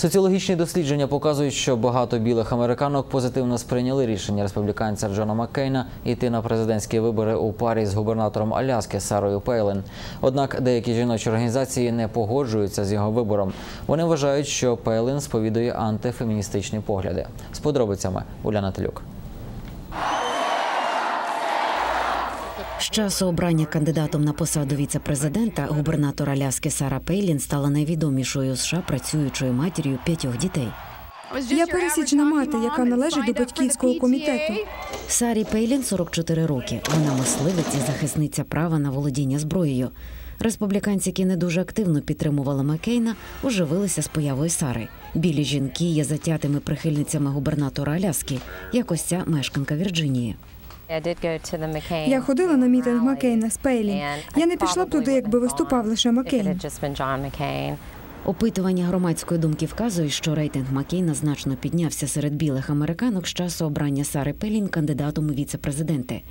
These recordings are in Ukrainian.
Соціологічні дослідження показують, що багато білих американок позитивно сприйняли рішення республіканця Джона Маккейна йти на президентські вибори у парі з губернатором Аляски Сарою Пейлен. Однак деякі жіночі організації не погоджуються з його вибором. Вони вважають, що Пейлен сповідує антифеміністичні погляди. З подробицями Уляна Телюк. З часу обрання кандидатом на посаду віце-президента губернатор Аляски Сара Пейлін стала найвідомішою у США працюючою матір'ю п'ятьох дітей. Я пересічна мати, яка належить до батьківського комітету. Сарі Пейлін 44 роки. Вона мисливець і захисниця права на володіння зброєю. Республіканці, які не дуже активно підтримували Маккейна, оживилися з появою Сари. Білі жінки є затятими прихильницями губернатора Аляски, як ось ця мешканка Вірджинії. Я ходила на мітинг Маккейна з Пейлін. Я не пішла б туди, якби виступав лише Маккейн. Опитування громадської думки вказують, що рейтинг Маккейна значно піднявся серед білих американок з часу обрання Сари Пелін кандидатом у віце-президенти.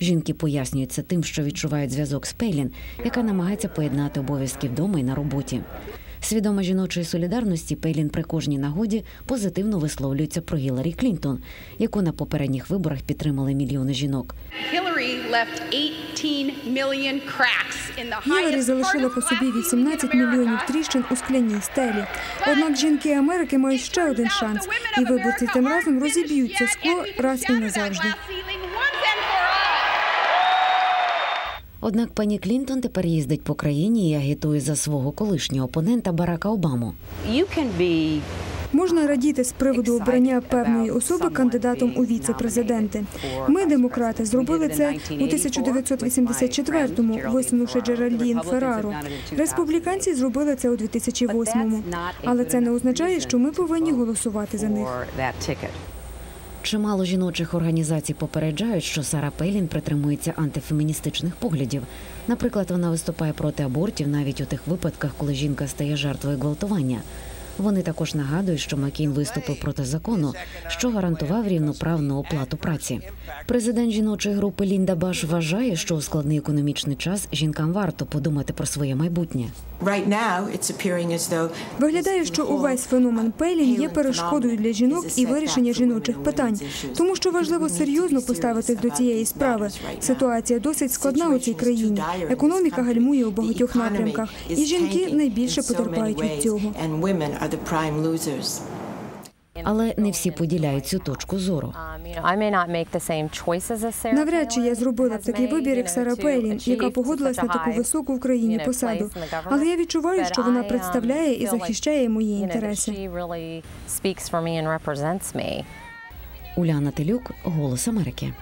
Жінки пояснюють це тим, що відчувають зв'язок з Пейлін, яка намагається поєднати обов'язки вдома і на роботі. Свідома жіночої солідарності Пейлін при кожній нагоді позитивно висловлюється про Гіларі Клінтон, яку на попередніх виборах підтримали мільйони жінок. Hillary left 18 million cracks Гіларі залишила по собі life 18 мільйонів тріщин у скляній стелі. Однак жінки Америки мають ще один шанс, і виборці тим разом розіб'ють це скло раз і назавжди. Однак пані Клінтон тепер їздить по країні і агітує за свого колишнього опонента Барака Обаму. Можна радіти з приводу обрання певної особи кандидатом у віце-президенти. Ми, демократи, зробили це у 1984-му, висунувши Джеральдін Феррару. Республіканці зробили це у 2008-му. Але це не означає, що ми повинні голосувати за них. Чимало жіночих організацій попереджають, що Сара Пелін притримується антифеміністичних поглядів. Наприклад, вона виступає проти абортів навіть у тих випадках, коли жінка стає жертвою гвалтування. Вони також нагадують, що Маккейн виступив проти закону, що гарантував рівноправну оплату праці. Президент жіночої групи Лінда Баш вважає, що у складний економічний час жінкам варто подумати про своє майбутнє. Виглядає, що увесь феномен Пейлін є перешкодою для жінок і вирішення жіночих питань, тому що важливо серйозно поставитись до цієї справи. Ситуація досить складна у цій країні. Економіка гальмує у багатьох напрямках, і жінки найбільше потерпають від цього. And women are the prime losers. Але не всі поділяють цю точку зору. Навряд чи я зробила б такий вибір, як Сара Пейлін, яка погодилась на таку високу в країні посаду. Але я відчуваю, що вона представляє і захищає мої інтереси. Уляна Телюк, Голос Америки.